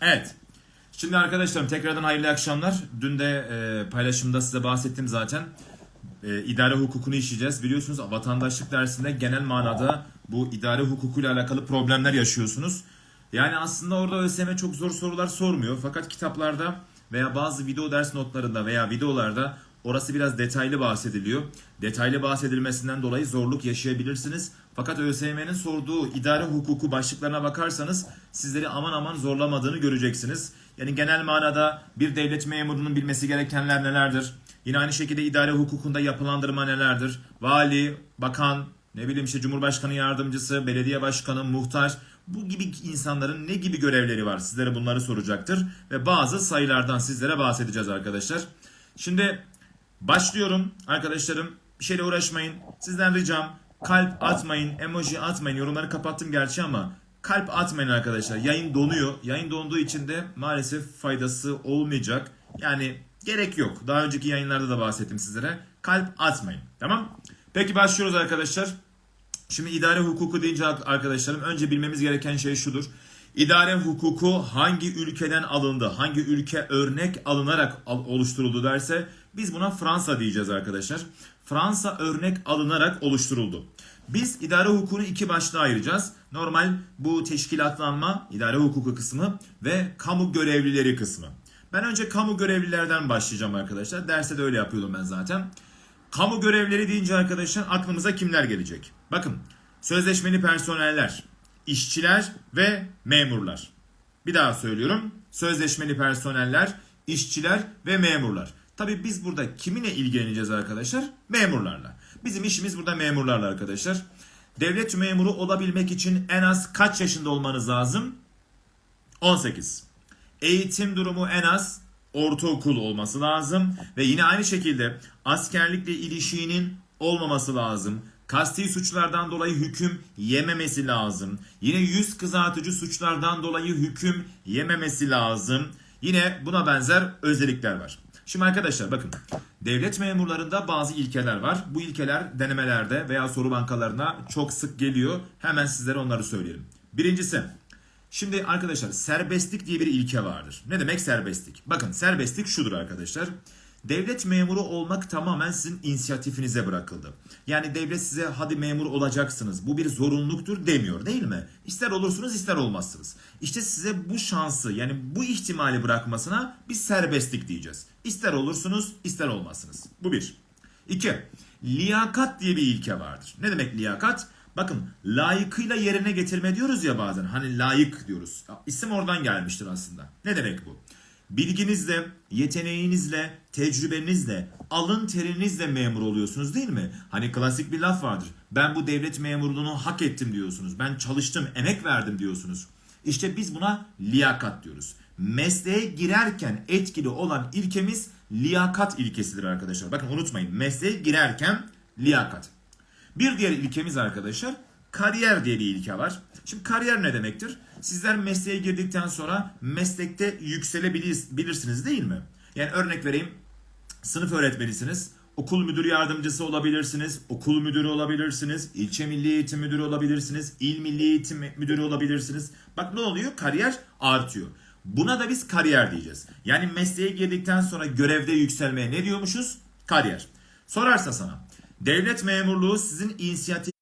Evet. Şimdi arkadaşlarım tekrardan hayırlı akşamlar. Dün de e, paylaşımda size bahsettim zaten. E, idare hukukunu işleyeceğiz. Biliyorsunuz vatandaşlık dersinde genel manada bu idare hukukuyla alakalı problemler yaşıyorsunuz. Yani aslında orada ÖSYM çok zor sorular sormuyor. Fakat kitaplarda veya bazı video ders notlarında veya videolarda orası biraz detaylı bahsediliyor. Detaylı bahsedilmesinden dolayı zorluk yaşayabilirsiniz. Fakat ÖSYM'nin sorduğu idare hukuku başlıklarına bakarsanız sizleri aman aman zorlamadığını göreceksiniz. Yani genel manada bir devlet memurunun bilmesi gerekenler nelerdir? Yine aynı şekilde idare hukukunda yapılandırma nelerdir? Vali, bakan, ne bileyim işte Cumhurbaşkanı yardımcısı, belediye başkanı, muhtar bu gibi insanların ne gibi görevleri var? Sizlere bunları soracaktır ve bazı sayılardan sizlere bahsedeceğiz arkadaşlar. Şimdi başlıyorum arkadaşlarım. Bir şeyle uğraşmayın. Sizden ricam kalp atmayın, emoji atmayın. Yorumları kapattım gerçi ama kalp atmayın arkadaşlar. Yayın donuyor. Yayın donduğu için de maalesef faydası olmayacak. Yani gerek yok. Daha önceki yayınlarda da bahsettim sizlere. Kalp atmayın. Tamam? Peki başlıyoruz arkadaşlar. Şimdi idare hukuku deyince arkadaşlarım önce bilmemiz gereken şey şudur. İdare hukuku hangi ülkeden alındı, hangi ülke örnek alınarak al- oluşturuldu derse biz buna Fransa diyeceğiz arkadaşlar. Fransa örnek alınarak oluşturuldu. Biz idare hukukunu iki başlığa ayıracağız. Normal bu teşkilatlanma, idare hukuku kısmı ve kamu görevlileri kısmı. Ben önce kamu görevlilerden başlayacağım arkadaşlar. Derste de öyle yapıyordum ben zaten. Kamu görevleri deyince arkadaşlar aklımıza kimler gelecek? Bakın sözleşmeli personeller, işçiler ve memurlar. Bir daha söylüyorum. Sözleşmeli personeller, işçiler ve memurlar. Tabii biz burada kiminle ilgileneceğiz arkadaşlar? Memurlarla. Bizim işimiz burada memurlarla arkadaşlar. Devlet memuru olabilmek için en az kaç yaşında olmanız lazım? 18. Eğitim durumu en az ortaokul olması lazım ve yine aynı şekilde askerlikle ilişiğinin olmaması lazım. Kasti suçlardan dolayı hüküm yememesi lazım. Yine yüz kızartıcı suçlardan dolayı hüküm yememesi lazım. Yine buna benzer özellikler var. Şimdi arkadaşlar bakın devlet memurlarında bazı ilkeler var. Bu ilkeler denemelerde veya soru bankalarına çok sık geliyor. Hemen sizlere onları söyleyelim. Birincisi Şimdi arkadaşlar serbestlik diye bir ilke vardır. Ne demek serbestlik? Bakın serbestlik şudur arkadaşlar. Devlet memuru olmak tamamen sizin inisiyatifinize bırakıldı. Yani devlet size hadi memur olacaksınız. Bu bir zorunluluktur demiyor değil mi? İster olursunuz ister olmazsınız. İşte size bu şansı yani bu ihtimali bırakmasına biz serbestlik diyeceğiz. İster olursunuz ister olmazsınız. Bu bir. İki. Liyakat diye bir ilke vardır. Ne demek liyakat? Bakın layıkıyla yerine getirme diyoruz ya bazen. Hani layık diyoruz. İsim oradan gelmiştir aslında. Ne demek bu? Bilginizle, yeteneğinizle, tecrübenizle, alın terinizle memur oluyorsunuz değil mi? Hani klasik bir laf vardır. Ben bu devlet memurluğunu hak ettim diyorsunuz. Ben çalıştım, emek verdim diyorsunuz. İşte biz buna liyakat diyoruz. Mesleğe girerken etkili olan ilkemiz liyakat ilkesidir arkadaşlar. Bakın unutmayın mesleğe girerken liyakat. Bir diğer ilkemiz arkadaşlar kariyer diye bir ilke var. Şimdi kariyer ne demektir? Sizler mesleğe girdikten sonra meslekte yükselebilirsiniz değil mi? Yani örnek vereyim. Sınıf öğretmenisiniz. Okul müdür yardımcısı olabilirsiniz. Okul müdürü olabilirsiniz. ilçe milli eğitim müdürü olabilirsiniz. il milli eğitim müdürü olabilirsiniz. Bak ne oluyor? Kariyer artıyor. Buna da biz kariyer diyeceğiz. Yani mesleğe girdikten sonra görevde yükselmeye ne diyormuşuz? Kariyer. Sorarsa sana devlet memurluğu sizin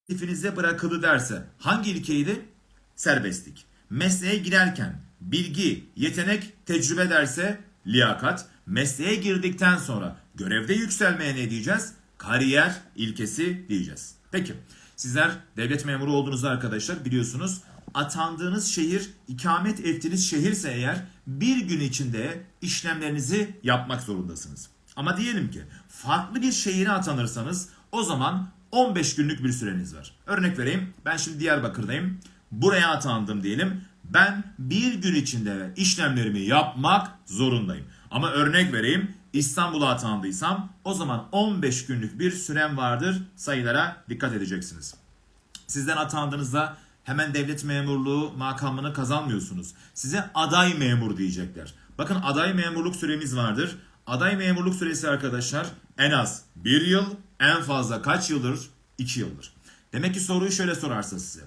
inisiyatifinize bırakıldı derse hangi ilkeydi? Serbestlik. Mesleğe girerken bilgi, yetenek, tecrübe derse liyakat. Mesleğe girdikten sonra görevde yükselmeye ne diyeceğiz? Kariyer ilkesi diyeceğiz. Peki sizler devlet memuru olduğunuz arkadaşlar biliyorsunuz atandığınız şehir ikamet ettiğiniz şehirse eğer bir gün içinde işlemlerinizi yapmak zorundasınız. Ama diyelim ki farklı bir şehire atanırsanız o zaman 15 günlük bir süreniz var. Örnek vereyim ben şimdi Diyarbakır'dayım. Buraya atandım diyelim. Ben bir gün içinde işlemlerimi yapmak zorundayım. Ama örnek vereyim İstanbul'a atandıysam o zaman 15 günlük bir sürem vardır. Sayılara dikkat edeceksiniz. Sizden atandığınızda hemen devlet memurluğu makamını kazanmıyorsunuz. Size aday memur diyecekler. Bakın aday memurluk süremiz vardır. Aday memurluk süresi arkadaşlar en az 1 yıl, en fazla kaç yıldır? 2 yıldır. Demek ki soruyu şöyle sorarsa size.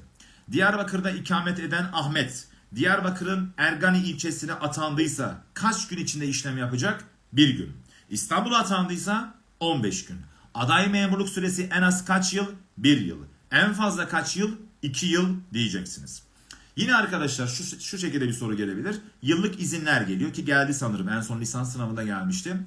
Diyarbakır'da ikamet eden Ahmet Diyarbakır'ın Ergani ilçesine atandıysa kaç gün içinde işlem yapacak? Bir gün. İstanbul'a atandıysa 15 gün. Aday memurluk süresi en az kaç yıl? Bir yıl. En fazla kaç yıl? İki yıl diyeceksiniz. Yine arkadaşlar şu, şu şekilde bir soru gelebilir. Yıllık izinler geliyor ki geldi sanırım. En son lisans sınavında gelmişti.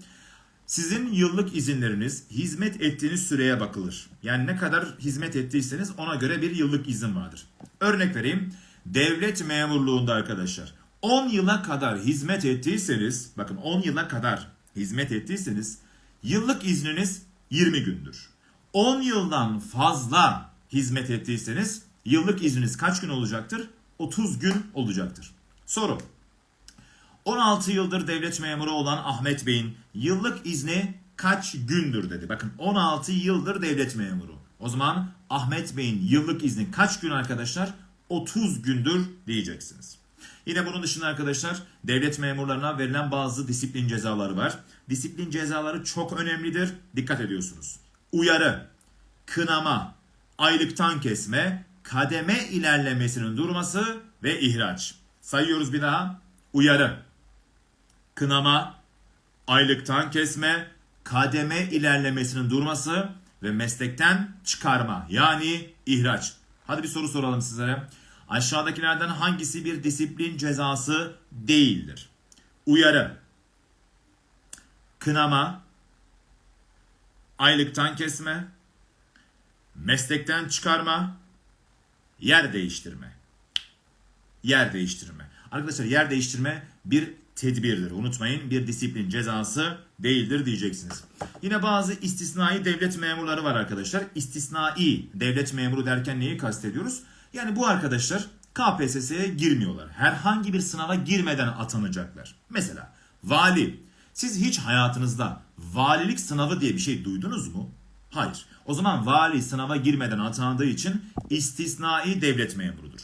Sizin yıllık izinleriniz hizmet ettiğiniz süreye bakılır. Yani ne kadar hizmet ettiyseniz ona göre bir yıllık izin vardır. Örnek vereyim. Devlet memurluğunda arkadaşlar 10 yıla kadar hizmet ettiyseniz bakın 10 yıla kadar hizmet ettiyseniz yıllık izniniz 20 gündür. 10 yıldan fazla hizmet ettiyseniz yıllık izniniz kaç gün olacaktır? 30 gün olacaktır. Soru. 16 yıldır devlet memuru olan Ahmet Bey'in yıllık izni kaç gündür dedi. Bakın 16 yıldır devlet memuru. O zaman Ahmet Bey'in yıllık izni kaç gün arkadaşlar? 30 gündür diyeceksiniz. Yine bunun dışında arkadaşlar devlet memurlarına verilen bazı disiplin cezaları var. Disiplin cezaları çok önemlidir. Dikkat ediyorsunuz. Uyarı, kınama, aylıktan kesme, kademe ilerlemesinin durması ve ihraç. Sayıyoruz bir daha. Uyarı, kınama, aylıktan kesme, kademe ilerlemesinin durması ve meslekten çıkarma yani ihraç. Hadi bir soru soralım sizlere. Aşağıdakilerden hangisi bir disiplin cezası değildir? Uyarı, kınama, aylıktan kesme, meslekten çıkarma, yer değiştirme. Yer değiştirme. Arkadaşlar yer değiştirme bir tedbirdir. Unutmayın bir disiplin cezası değildir diyeceksiniz. Yine bazı istisnai devlet memurları var arkadaşlar. İstisnai devlet memuru derken neyi kastediyoruz? Yani bu arkadaşlar KPSS'ye girmiyorlar. Herhangi bir sınava girmeden atanacaklar. Mesela vali. Siz hiç hayatınızda valilik sınavı diye bir şey duydunuz mu? Hayır. O zaman vali sınava girmeden atandığı için istisnai devlet memurudur.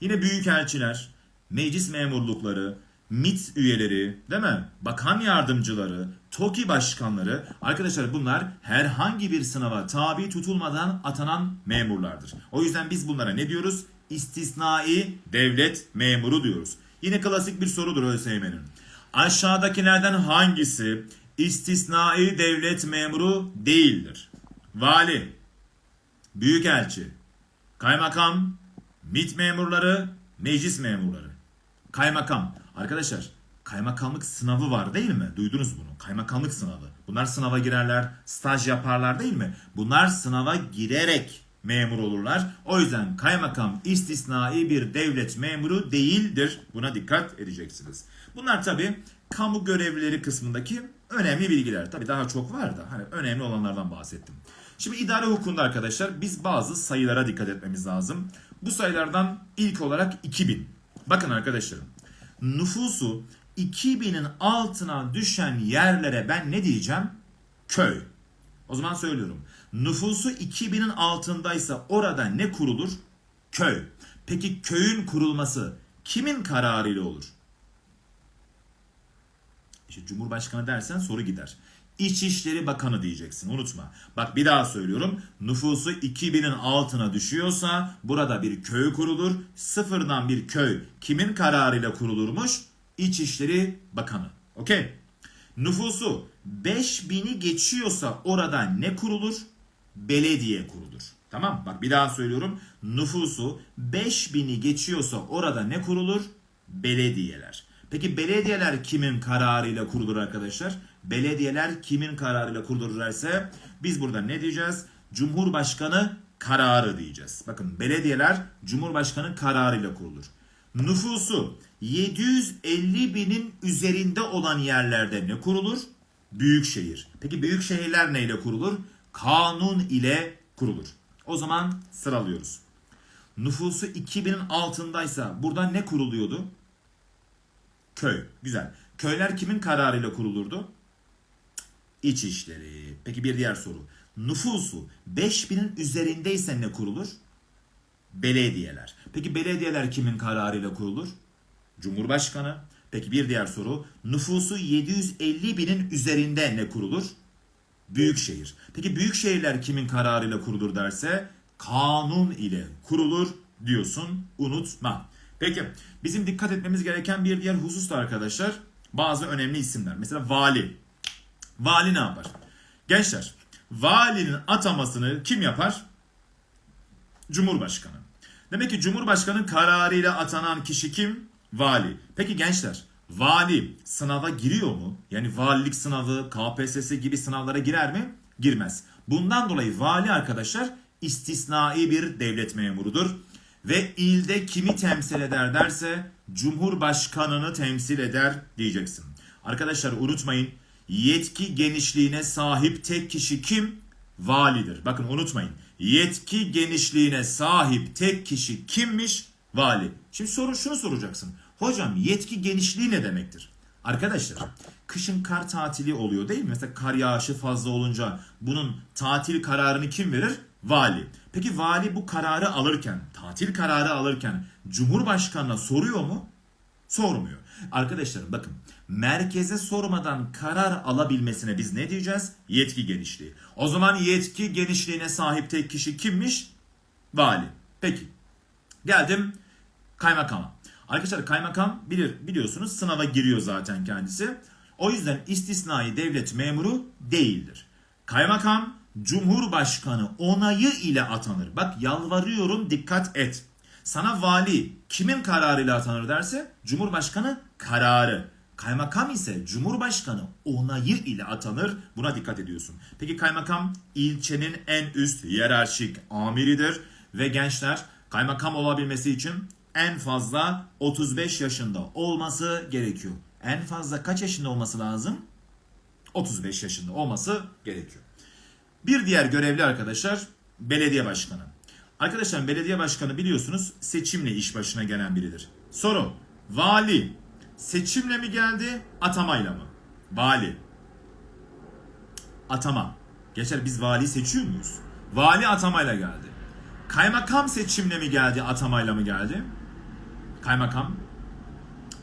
Yine büyükelçiler, meclis memurlukları, MIT üyeleri, değil mi? Bakan yardımcıları, TOKİ başkanları, arkadaşlar bunlar herhangi bir sınava tabi tutulmadan atanan memurlardır. O yüzden biz bunlara ne diyoruz? İstisnai devlet memuru diyoruz. Yine klasik bir sorudur ÖSYM'nin. Aşağıdakilerden hangisi istisnai devlet memuru değildir? Vali, büyükelçi, kaymakam, MIT memurları, meclis memurları. Kaymakam. Arkadaşlar kaymakamlık sınavı var değil mi? Duydunuz bunu. Kaymakamlık sınavı. Bunlar sınava girerler, staj yaparlar değil mi? Bunlar sınava girerek memur olurlar. O yüzden kaymakam istisnai bir devlet memuru değildir. Buna dikkat edeceksiniz. Bunlar tabi kamu görevlileri kısmındaki önemli bilgiler. Tabi daha çok var da hani önemli olanlardan bahsettim. Şimdi idare hukukunda arkadaşlar biz bazı sayılara dikkat etmemiz lazım. Bu sayılardan ilk olarak 2000. Bakın arkadaşlarım nüfusu 2000'in altına düşen yerlere ben ne diyeceğim? Köy. O zaman söylüyorum. Nüfusu 2000'in altındaysa orada ne kurulur? Köy. Peki köyün kurulması kimin kararıyla olur? İşte Cumhurbaşkanı dersen soru gider. İçişleri Bakanı diyeceksin unutma. Bak bir daha söylüyorum. Nüfusu 2000'in altına düşüyorsa burada bir köy kurulur. Sıfırdan bir köy kimin kararıyla kurulurmuş? İçişleri Bakanı. Okey. Nüfusu 5000'i geçiyorsa orada ne kurulur? Belediye kurulur. Tamam bak bir daha söylüyorum. Nüfusu 5000'i geçiyorsa orada ne kurulur? Belediyeler. Peki belediyeler kimin kararıyla kurulur arkadaşlar? Belediyeler kimin kararıyla kurulurlarsa biz burada ne diyeceğiz? Cumhurbaşkanı kararı diyeceğiz. Bakın belediyeler Cumhurbaşkanı kararıyla kurulur. Nüfusu 750 binin üzerinde olan yerlerde ne kurulur? Büyükşehir. Peki büyük şehirler neyle kurulur? Kanun ile kurulur. O zaman sıralıyoruz. Nüfusu 2000'in altındaysa burada ne kuruluyordu? Köy. Güzel. Köyler kimin kararıyla kurulurdu? İçişleri. Peki bir diğer soru. Nüfusu 5000'in üzerindeyse ne kurulur? Belediyeler. Peki belediyeler kimin kararıyla kurulur? Cumhurbaşkanı. Peki bir diğer soru. Nüfusu 750 binin üzerinde ne kurulur? Büyükşehir. Peki büyükşehirler kimin kararıyla kurulur derse kanun ile kurulur diyorsun unutma. Peki bizim dikkat etmemiz gereken bir diğer husus da arkadaşlar bazı önemli isimler. Mesela vali. Vali ne yapar? Gençler valinin atamasını kim yapar? Cumhurbaşkanı. Demek ki Cumhurbaşkanı kararıyla atanan kişi kim? Vali. Peki gençler vali sınava giriyor mu? Yani valilik sınavı, KPSS gibi sınavlara girer mi? Girmez. Bundan dolayı vali arkadaşlar istisnai bir devlet memurudur. Ve ilde kimi temsil eder derse Cumhurbaşkanını temsil eder diyeceksin. Arkadaşlar unutmayın yetki genişliğine sahip tek kişi kim? Validir. Bakın unutmayın. Yetki genişliğine sahip tek kişi kimmiş? Vali. Şimdi soru şunu soracaksın. Hocam yetki genişliği ne demektir? Arkadaşlar kışın kar tatili oluyor değil mi? Mesela kar yağışı fazla olunca bunun tatil kararını kim verir? Vali. Peki vali bu kararı alırken, tatil kararı alırken Cumhurbaşkanına soruyor mu? Sormuyor. Arkadaşlarım bakın merkeze sormadan karar alabilmesine biz ne diyeceğiz? Yetki genişliği. O zaman yetki genişliğine sahip tek kişi kimmiş? Vali. Peki. Geldim kaymakama. Arkadaşlar kaymakam bilir biliyorsunuz sınava giriyor zaten kendisi. O yüzden istisnai devlet memuru değildir. Kaymakam Cumhurbaşkanı onayı ile atanır. Bak yalvarıyorum dikkat et. Sana vali kimin kararıyla atanır derse Cumhurbaşkanı kararı. Kaymakam ise Cumhurbaşkanı onayı ile atanır. Buna dikkat ediyorsun. Peki kaymakam ilçenin en üst hiyerarşik amiridir ve gençler kaymakam olabilmesi için en fazla 35 yaşında olması gerekiyor. En fazla kaç yaşında olması lazım? 35 yaşında olması gerekiyor. Bir diğer görevli arkadaşlar belediye başkanı. Arkadaşlar belediye başkanı biliyorsunuz seçimle iş başına gelen biridir. Soru vali seçimle mi geldi atamayla mı? Vali. Atama. Geçer biz vali seçiyor muyuz? Vali atamayla geldi. Kaymakam seçimle mi geldi atamayla mı geldi? Kaymakam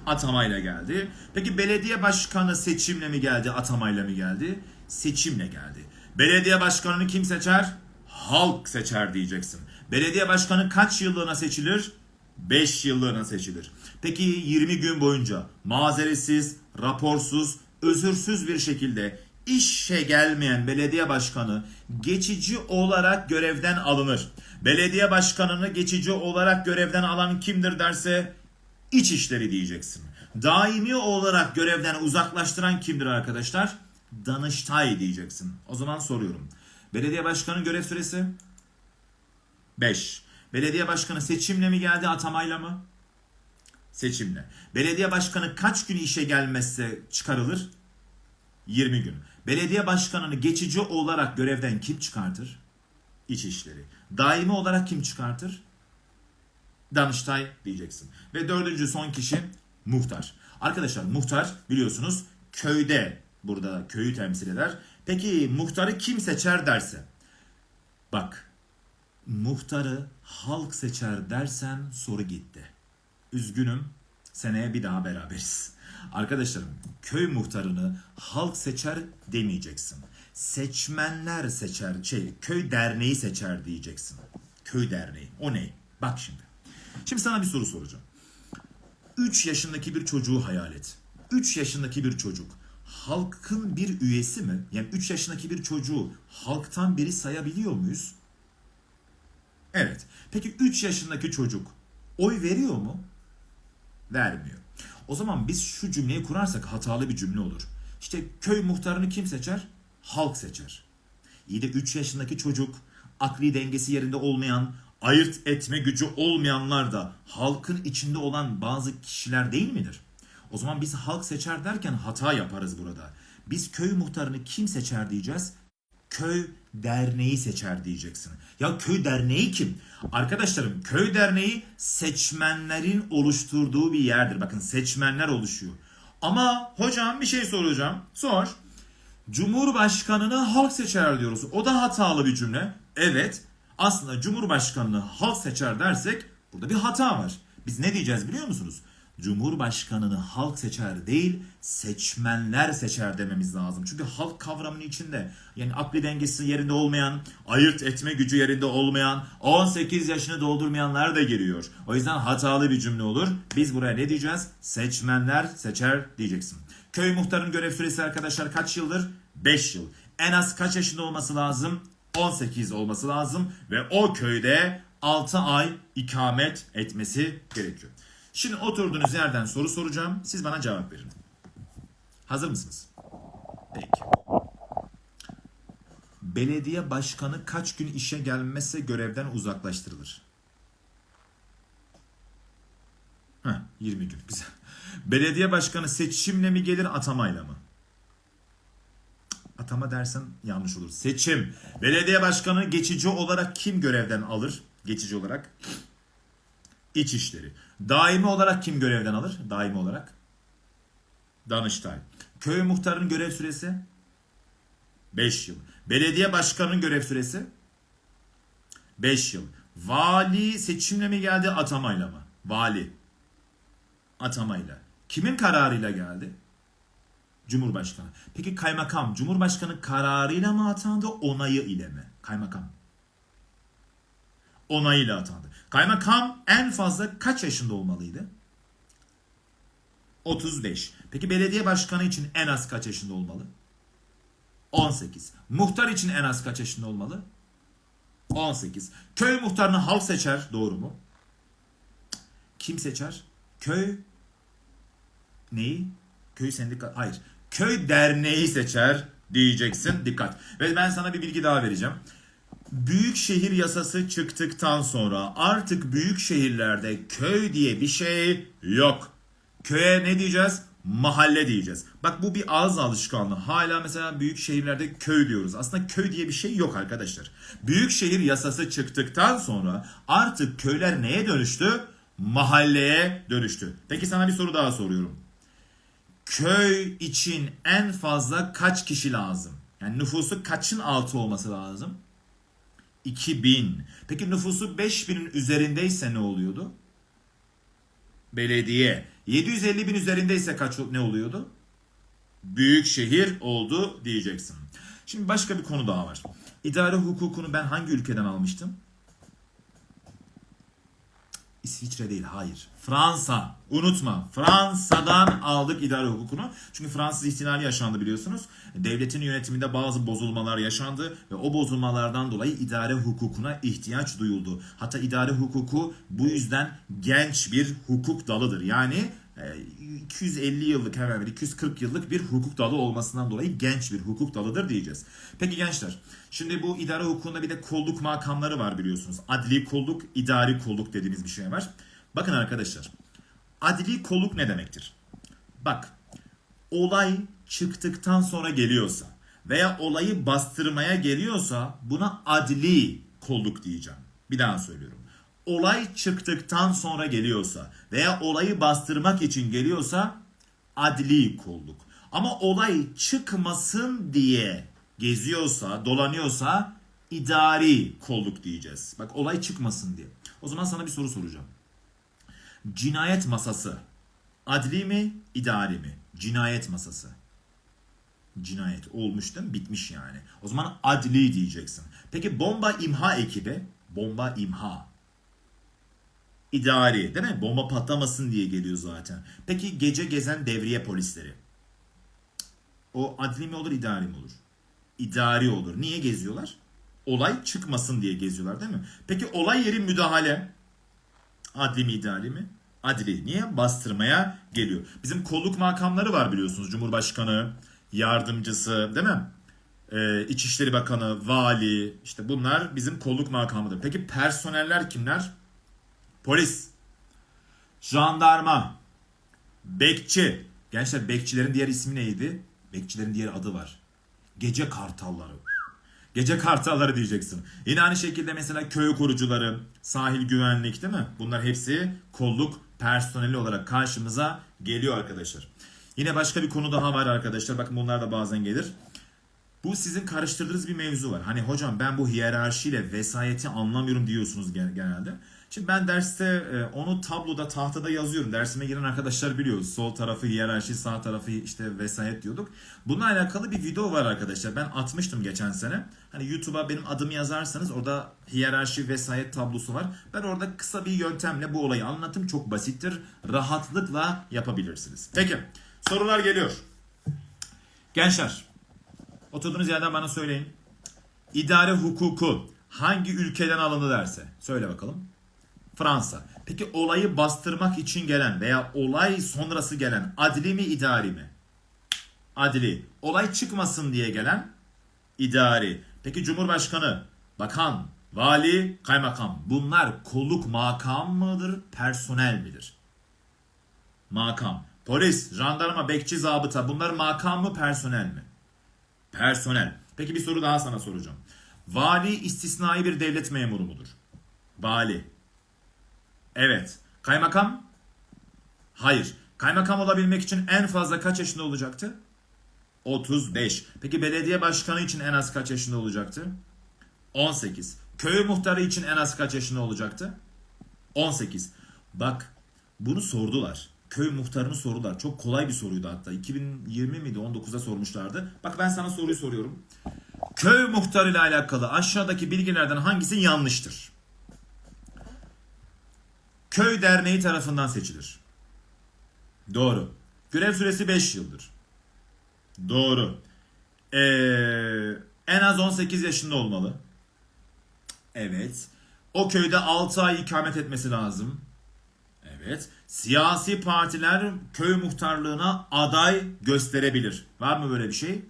atamayla geldi. Peki belediye başkanı seçimle mi geldi atamayla mı geldi? Seçimle geldi. Belediye başkanını kim seçer? Halk seçer diyeceksin. Belediye başkanı kaç yıllığına seçilir? 5 yıllığına seçilir. Peki 20 gün boyunca mazeretsiz, raporsuz, özürsüz bir şekilde işe gelmeyen belediye başkanı geçici olarak görevden alınır. Belediye başkanını geçici olarak görevden alan kimdir derse İçişleri diyeceksin. Daimi olarak görevden uzaklaştıran kimdir arkadaşlar? Danıştay diyeceksin. O zaman soruyorum. Belediye başkanı görev süresi 5. Belediye başkanı seçimle mi geldi atamayla mı? Seçimle. Belediye başkanı kaç gün işe gelmezse çıkarılır? 20 gün. Belediye başkanını geçici olarak görevden kim çıkartır? İçişleri. Daimi olarak kim çıkartır? Danıştay diyeceksin. Ve dördüncü son kişi muhtar. Arkadaşlar muhtar biliyorsunuz köyde burada köyü temsil eder. Peki muhtarı kim seçer derse? Bak muhtarı halk seçer dersen soru gitti. Üzgünüm seneye bir daha beraberiz. Arkadaşlarım köy muhtarını halk seçer demeyeceksin. Seçmenler seçer, şey köy derneği seçer diyeceksin. Köy derneği o ne? Bak şimdi. Şimdi sana bir soru soracağım. 3 yaşındaki bir çocuğu hayal et. 3 yaşındaki bir çocuk halkın bir üyesi mi? Yani 3 yaşındaki bir çocuğu halktan biri sayabiliyor muyuz? Evet. Peki 3 yaşındaki çocuk oy veriyor mu? Vermiyor. O zaman biz şu cümleyi kurarsak hatalı bir cümle olur. İşte köy muhtarını kim seçer? Halk seçer. İyi de 3 yaşındaki çocuk akli dengesi yerinde olmayan, ayırt etme gücü olmayanlar da halkın içinde olan bazı kişiler değil midir? O zaman biz halk seçer derken hata yaparız burada. Biz köy muhtarını kim seçer diyeceğiz? Köy derneği seçer diyeceksin. Ya köy derneği kim? Arkadaşlarım köy derneği seçmenlerin oluşturduğu bir yerdir. Bakın seçmenler oluşuyor. Ama hocam bir şey soracağım. Sor. Cumhurbaşkanını halk seçer diyoruz. O da hatalı bir cümle. Evet. Aslında Cumhurbaşkanını halk seçer dersek burada bir hata var. Biz ne diyeceğiz biliyor musunuz? Cumhurbaşkanını halk seçer değil, seçmenler seçer dememiz lazım. Çünkü halk kavramının içinde yani akli dengesi yerinde olmayan, ayırt etme gücü yerinde olmayan, 18 yaşını doldurmayanlar da giriyor. O yüzden hatalı bir cümle olur. Biz buraya ne diyeceğiz? Seçmenler seçer diyeceksin. Köy muhtarının görev süresi arkadaşlar kaç yıldır? 5 yıl. En az kaç yaşında olması lazım? 18 olması lazım ve o köyde 6 ay ikamet etmesi gerekiyor. Şimdi oturduğunuz yerden soru soracağım. Siz bana cevap verin. Hazır mısınız? Peki. Belediye başkanı kaç gün işe gelmezse görevden uzaklaştırılır? Heh, 20 gün. Güzel. Belediye başkanı seçimle mi gelir atamayla mı? Atama dersen yanlış olur. Seçim. Belediye başkanı geçici olarak kim görevden alır? Geçici olarak. İçişleri. Daimi olarak kim görevden alır? Daimi olarak. Danıştay. Köy muhtarının görev süresi 5 yıl. Belediye başkanının görev süresi 5 yıl. Vali seçimle mi geldi atamayla mı? Vali. Atamayla. Kimin kararıyla geldi? Cumhurbaşkanı. Peki kaymakam Cumhurbaşkanı kararıyla mı atandı onayı ile mi? Kaymakam. Onayıyla atandı. Kaymakam en fazla kaç yaşında olmalıydı? 35. Peki belediye başkanı için en az kaç yaşında olmalı? 18. Muhtar için en az kaç yaşında olmalı? 18. Köy muhtarını halk seçer. Doğru mu? Kim seçer? Köy neyi? Köy sendika hayır. Köy derneği seçer diyeceksin. Dikkat. Ve ben sana bir bilgi daha vereceğim. Büyük şehir yasası çıktıktan sonra artık büyük şehirlerde köy diye bir şey yok. Köye ne diyeceğiz? Mahalle diyeceğiz. Bak bu bir ağız alışkanlığı. Hala mesela büyük şehirlerde köy diyoruz. Aslında köy diye bir şey yok arkadaşlar. Büyük şehir yasası çıktıktan sonra artık köyler neye dönüştü? Mahalleye dönüştü. Peki sana bir soru daha soruyorum köy için en fazla kaç kişi lazım? Yani nüfusu kaçın altı olması lazım? 2000. Peki nüfusu 5000'in üzerindeyse ne oluyordu? Belediye. 750 bin üzerindeyse kaç ne oluyordu? Büyük şehir oldu diyeceksin. Şimdi başka bir konu daha var. İdare hukukunu ben hangi ülkeden almıştım? İsviçre değil hayır. Fransa. Unutma. Fransa'dan aldık idare hukukunu. Çünkü Fransız ihtilali yaşandı biliyorsunuz. Devletin yönetiminde bazı bozulmalar yaşandı ve o bozulmalardan dolayı idare hukukuna ihtiyaç duyuldu. Hatta idare hukuku bu yüzden genç bir hukuk dalıdır. Yani 250 yıllık hemen hemen 240 yıllık bir hukuk dalı olmasından dolayı genç bir hukuk dalıdır diyeceğiz. Peki gençler şimdi bu idare hukukunda bir de kolluk makamları var biliyorsunuz. Adli kolluk, idari kolluk dediğimiz bir şey var. Bakın arkadaşlar adli kolluk ne demektir? Bak olay çıktıktan sonra geliyorsa veya olayı bastırmaya geliyorsa buna adli kolluk diyeceğim. Bir daha söylüyorum olay çıktıktan sonra geliyorsa veya olayı bastırmak için geliyorsa adli kolluk. Ama olay çıkmasın diye geziyorsa, dolanıyorsa idari kolluk diyeceğiz. Bak olay çıkmasın diye. O zaman sana bir soru soracağım. Cinayet masası adli mi, idari mi? Cinayet masası. Cinayet olmuş değil mi? Bitmiş yani. O zaman adli diyeceksin. Peki bomba imha ekibi, bomba imha idari değil mi? Bomba patlamasın diye geliyor zaten. Peki gece gezen devriye polisleri. O adli mi olur idari mi olur? İdari olur. Niye geziyorlar? Olay çıkmasın diye geziyorlar değil mi? Peki olay yeri müdahale. Adli mi idari mi? Adli. Niye? Bastırmaya geliyor. Bizim kolluk makamları var biliyorsunuz. Cumhurbaşkanı, yardımcısı değil mi? Ee, İçişleri Bakanı, vali işte bunlar bizim kolluk makamıdır. Peki personeller kimler? Polis, jandarma, bekçi. Gençler bekçilerin diğer ismi neydi? Bekçilerin diğer adı var. Gece kartalları. Gece kartalları diyeceksin. Yine aynı şekilde mesela köy korucuları, sahil güvenlik değil mi? Bunlar hepsi kolluk personeli olarak karşımıza geliyor arkadaşlar. Yine başka bir konu daha var arkadaşlar. Bakın bunlar da bazen gelir. Bu sizin karıştırdığınız bir mevzu var. Hani hocam ben bu hiyerarşiyle vesayeti anlamıyorum diyorsunuz genelde. Şimdi ben derste e, onu tabloda tahtada yazıyorum. Dersime giren arkadaşlar biliyor. Sol tarafı hiyerarşi, sağ tarafı işte vesayet diyorduk. Bununla alakalı bir video var arkadaşlar. Ben atmıştım geçen sene. Hani YouTube'a benim adımı yazarsanız orada hiyerarşi, vesayet tablosu var. Ben orada kısa bir yöntemle bu olayı anlattım. Çok basittir. Rahatlıkla yapabilirsiniz. Peki sorular geliyor. Gençler oturduğunuz yerden bana söyleyin. İdare hukuku hangi ülkeden alındı derse. Söyle bakalım. Fransa. Peki olayı bastırmak için gelen veya olay sonrası gelen adli mi idari mi? Adli. Olay çıkmasın diye gelen idari. Peki Cumhurbaşkanı, bakan, vali, kaymakam bunlar kolluk makam mıdır, personel midir? Makam. Polis, jandarma, bekçi, zabıta bunlar makam mı, personel mi? Personel. Peki bir soru daha sana soracağım. Vali istisnai bir devlet memuru mudur? Vali. Evet. Kaymakam? Hayır. Kaymakam olabilmek için en fazla kaç yaşında olacaktı? 35. Peki belediye başkanı için en az kaç yaşında olacaktı? 18. Köy muhtarı için en az kaç yaşında olacaktı? 18. Bak bunu sordular. Köy muhtarını sordular. Çok kolay bir soruydu hatta. 2020 miydi 19'da sormuşlardı. Bak ben sana soruyu soruyorum. Köy muhtarıyla alakalı aşağıdaki bilgilerden hangisi yanlıştır? Köy derneği tarafından seçilir. Doğru. Görev süresi 5 yıldır. Doğru. Ee, en az 18 yaşında olmalı. Evet. O köyde 6 ay ikamet etmesi lazım. Evet. Siyasi partiler köy muhtarlığına aday gösterebilir. Var mı böyle bir şey?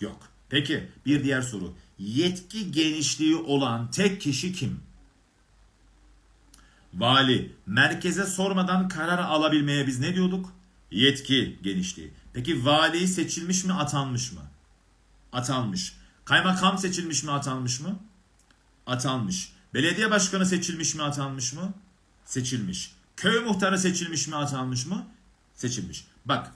Yok. Peki bir diğer soru. Yetki genişliği olan tek kişi kim? Vali. Merkeze sormadan karar alabilmeye biz ne diyorduk? Yetki genişliği. Peki vali seçilmiş mi atanmış mı? Atanmış. Kaymakam seçilmiş mi atanmış mı? Atanmış. Belediye başkanı seçilmiş mi atanmış mı? Seçilmiş. Köy muhtarı seçilmiş mi atanmış mı? Seçilmiş. Bak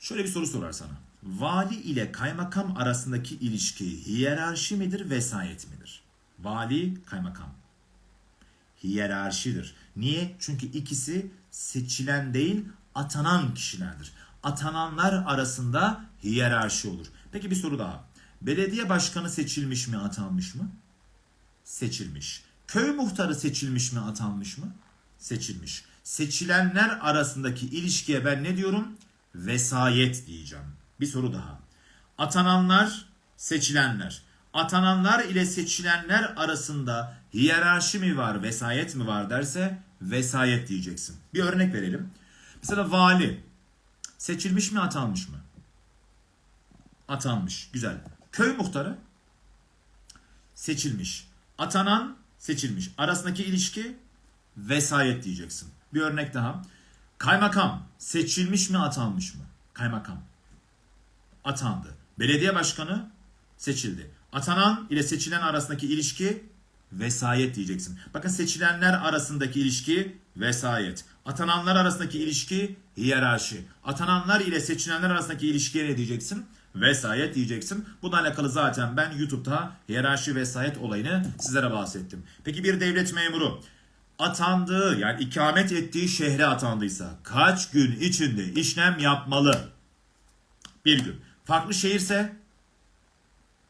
şöyle bir soru sorar sana. Vali ile kaymakam arasındaki ilişki hiyerarşi midir vesayet midir? Vali kaymakam. Hiyerarşidir. Niye? Çünkü ikisi seçilen değil atanan kişilerdir. Atananlar arasında hiyerarşi olur. Peki bir soru daha. Belediye başkanı seçilmiş mi atanmış mı? Seçilmiş. Köy muhtarı seçilmiş mi atanmış mı? Seçilmiş. Seçilenler arasındaki ilişkiye ben ne diyorum? Vesayet diyeceğim. Bir soru daha. Atananlar, seçilenler. Atananlar ile seçilenler arasında hiyerarşi mi var, vesayet mi var derse vesayet diyeceksin. Bir örnek verelim. Mesela vali seçilmiş mi atanmış mı? Atanmış. Güzel. Köy muhtarı seçilmiş. Atanan seçilmiş. Arasındaki ilişki vesayet diyeceksin. Bir örnek daha. Kaymakam seçilmiş mi atanmış mı? Kaymakam. Atandı. Belediye başkanı seçildi. Atanan ile seçilen arasındaki ilişki vesayet diyeceksin. Bakın seçilenler arasındaki ilişki vesayet. Atananlar arasındaki ilişki hiyerarşi. Atananlar ile seçilenler arasındaki ilişkiye ne diyeceksin? Vesayet diyeceksin. Bununla alakalı zaten ben YouTube'da hiyerarşi vesayet olayını sizlere bahsettim. Peki bir devlet memuru atandığı yani ikamet ettiği şehre atandıysa kaç gün içinde işlem yapmalı? Bir gün. Farklı şehirse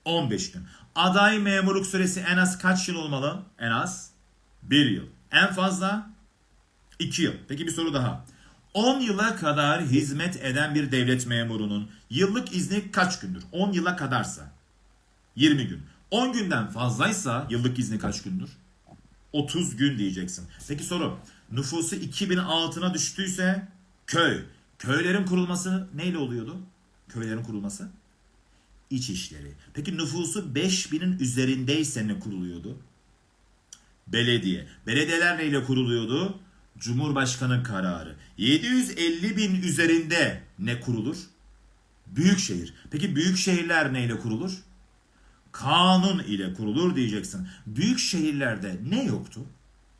15 gün. Aday memurluk süresi en az kaç yıl olmalı? En az 1 yıl. En fazla 2 yıl. Peki bir soru daha. 10 yıla kadar hizmet eden bir devlet memurunun yıllık izni kaç gündür? 10 yıla kadarsa 20 gün. 10 günden fazlaysa yıllık izni kaç gündür? 30 gün diyeceksin. Peki soru. Nüfusu 2000 altına düştüyse köy. Köylerin kurulması neyle oluyordu? Köylerin kurulması? İç işleri. Peki nüfusu 5000'in üzerindeyse ne kuruluyordu? Belediye. Belediyeler neyle kuruluyordu? Cumhurbaşkanı kararı. 750 bin üzerinde ne kurulur? Büyükşehir. Peki büyük şehirler neyle kurulur? Kanun ile kurulur diyeceksin. Büyük şehirlerde ne yoktu?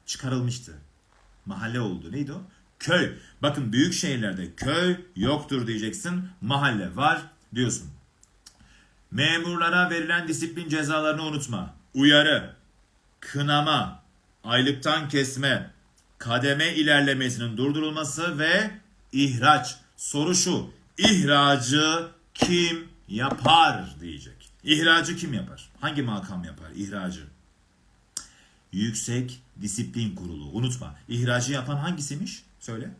Çıkarılmıştı. Mahalle oldu. Neydi o? Köy. Bakın büyük şehirlerde köy yoktur diyeceksin. Mahalle var diyorsun. Memurlara verilen disiplin cezalarını unutma. Uyarı, kınama, aylıktan kesme, kademe ilerlemesinin durdurulması ve ihraç. Soru şu. İhracı kim yapar diyecek. İhracı kim yapar? Hangi makam yapar ihracı? Yüksek Disiplin Kurulu. Unutma. İhracı yapan hangisiymiş? Söyle.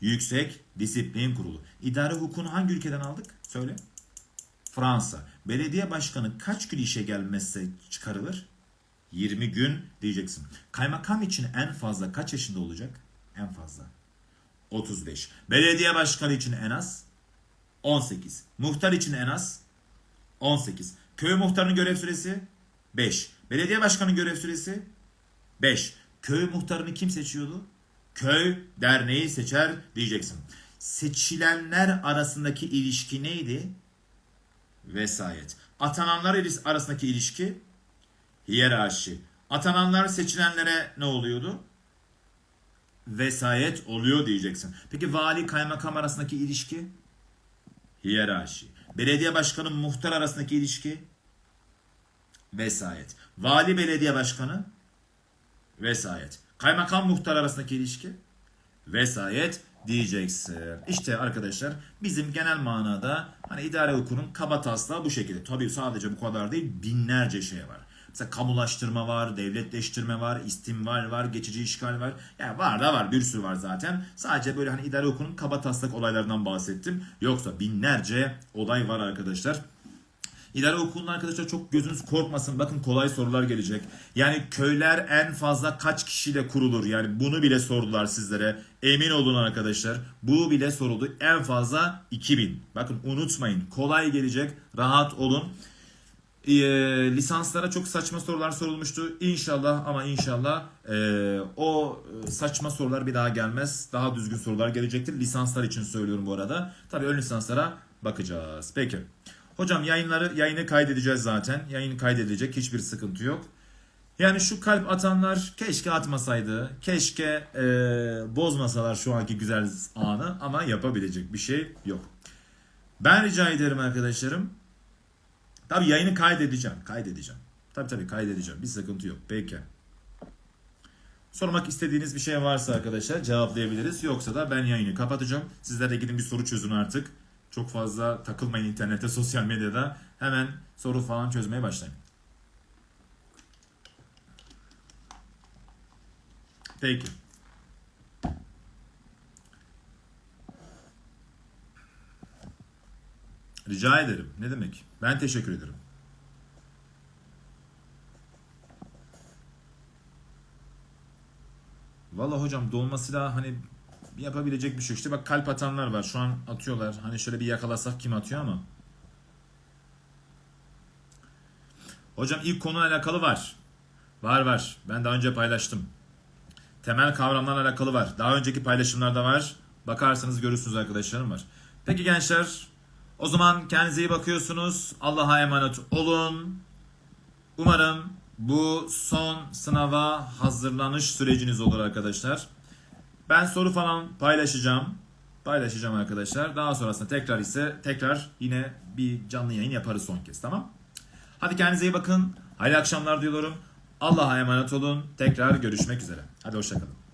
Yüksek Disiplin Kurulu. İdare hukukunu hangi ülkeden aldık? Söyle. Fransa. Belediye başkanı kaç gün işe gelmezse çıkarılır? 20 gün diyeceksin. Kaymakam için en fazla kaç yaşında olacak? En fazla. 35. Belediye başkanı için en az 18. Muhtar için en az 18. Köy muhtarının görev süresi 5. Belediye başkanının görev süresi 5. Köy muhtarını kim seçiyordu? Köy derneği seçer diyeceksin. Seçilenler arasındaki ilişki neydi? Vesayet. Atananlar arasındaki ilişki hiyerarşi. Atananlar seçilenlere ne oluyordu? Vesayet oluyor diyeceksin. Peki vali kaymakam arasındaki ilişki? Hiyerarşi. Belediye başkanı muhtar arasındaki ilişki? Vesayet. Vali belediye başkanı? Vesayet. Kaymakam muhtar arasındaki ilişki? Vesayet diyeceksin. İşte arkadaşlar bizim genel manada hani idare hukukunun kaba taslağı bu şekilde. Tabii sadece bu kadar değil binlerce şey var. Mesela kamulaştırma var, devletleştirme var, istimval var, geçici işgal var. Yani var da var bir sürü var zaten. Sadece böyle hani idare hukukunun kaba taslak olaylarından bahsettim. Yoksa binlerce olay var arkadaşlar. İdare okulunun arkadaşlar çok gözünüz korkmasın. Bakın kolay sorular gelecek. Yani köyler en fazla kaç kişiyle kurulur? Yani bunu bile sordular sizlere. Emin olun arkadaşlar. Bu bile soruldu. En fazla 2000. Bakın unutmayın. Kolay gelecek. Rahat olun. Ee, lisanslara çok saçma sorular sorulmuştu. İnşallah ama inşallah ee, o e, saçma sorular bir daha gelmez. Daha düzgün sorular gelecektir. Lisanslar için söylüyorum bu arada. Tabii ön lisanslara bakacağız. Peki. Hocam yayınları yayını kaydedeceğiz zaten. Yayını kaydedilecek hiçbir sıkıntı yok. Yani şu kalp atanlar keşke atmasaydı. Keşke e, bozmasalar şu anki güzel anı ama yapabilecek bir şey yok. Ben rica ederim arkadaşlarım. Tabii yayını kaydedeceğim. Kaydedeceğim. Tabii tabii kaydedeceğim. Bir sıkıntı yok. Peki. Sormak istediğiniz bir şey varsa arkadaşlar cevaplayabiliriz. Yoksa da ben yayını kapatacağım. Sizler de gidin bir soru çözün artık. Çok fazla takılmayın internette, sosyal medyada. Hemen soru falan çözmeye başlayın. Peki. Rica ederim. Ne demek? Ben teşekkür ederim. Valla hocam dolması da hani yapabilecek bir şey. İşte bak kalp atanlar var. Şu an atıyorlar. Hani şöyle bir yakalasak kim atıyor ama. Hocam ilk konu alakalı var. Var var. Ben daha önce paylaştım. Temel kavramlarla alakalı var. Daha önceki paylaşımlarda var. Bakarsanız görürsünüz arkadaşlarım var. Peki gençler. O zaman kendinize iyi bakıyorsunuz. Allah'a emanet olun. Umarım bu son sınava hazırlanış süreciniz olur arkadaşlar. Ben soru falan paylaşacağım. Paylaşacağım arkadaşlar. Daha sonrasında tekrar ise tekrar yine bir canlı yayın yaparız son kez tamam? Hadi kendinize iyi bakın. Hayırlı akşamlar diliyorum. Allah'a emanet olun. Tekrar görüşmek üzere. Hadi hoşçakalın.